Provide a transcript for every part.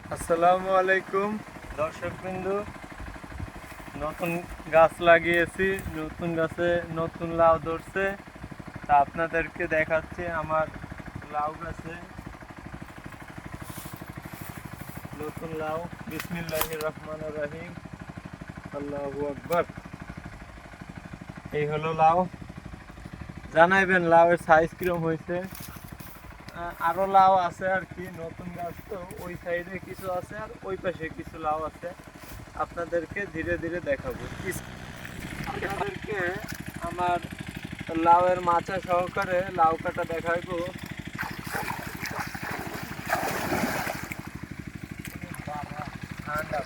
আসসালামু আলাইকুম। দর্শকবৃন্দু, নতুন গাছ লাগিয়েছি, নতুন গাছে নতুন লাউ ধরছে। তা আপনাদেরকে দেখাচ্ছি আমার লাউ গাছে। নতুন লাউ, বিসমিল্লাহির রহমানির রহিম। আল্লাহ আকবর। এই হলো লাউ। জানাইবেন লাউয়ের সাইজ কিরম হয়েছে? আহ, আরও লাউ আছে আর কি নতুন গাছ তো ওই সাইডে কিছু আছে আর ওই পাশে কিছু লাউ আছে। আপনাদেরকে ধীরে ধীরে দেখাবো। আপনাদেরকে আমার লাউয়ের মাচা সহকারে লাউ কাটা প্রচুর ঠান্ডা।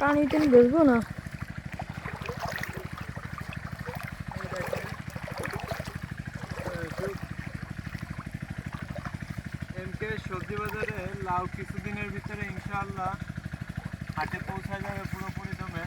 পানিতে বেসবো না? সবজি বাজারে লাউ কিছুদিনের ভিতরে ইনশাআল্লাহ হাটে পৌঁছা যাবে পুরোপুরি দমে।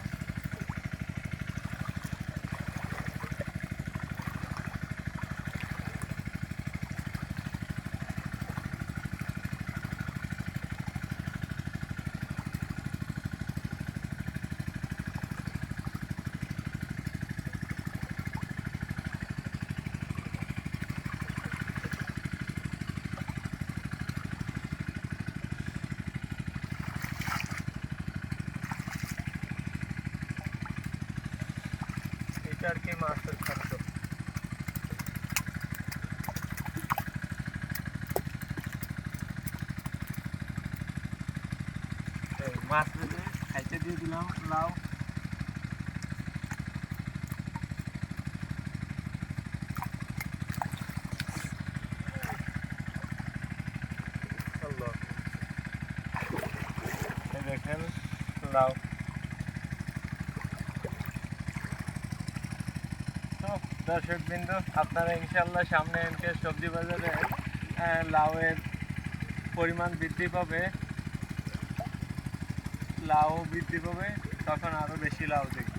এটা আর কি মাছের খাদ্য মাছ ভেজে খাইতে দিয়ে দিলাম লাউ। দেখেন লাউ। দর্শক বিন্দু আপনারা ইনশাল্লাহ সামনে এমকে সবজি বাজারে লাউয়ের পরিমাণ বৃদ্ধি পাবে। লাউ বৃদ্ধি পাবে, তখন আরও বেশি লাউ দেখবে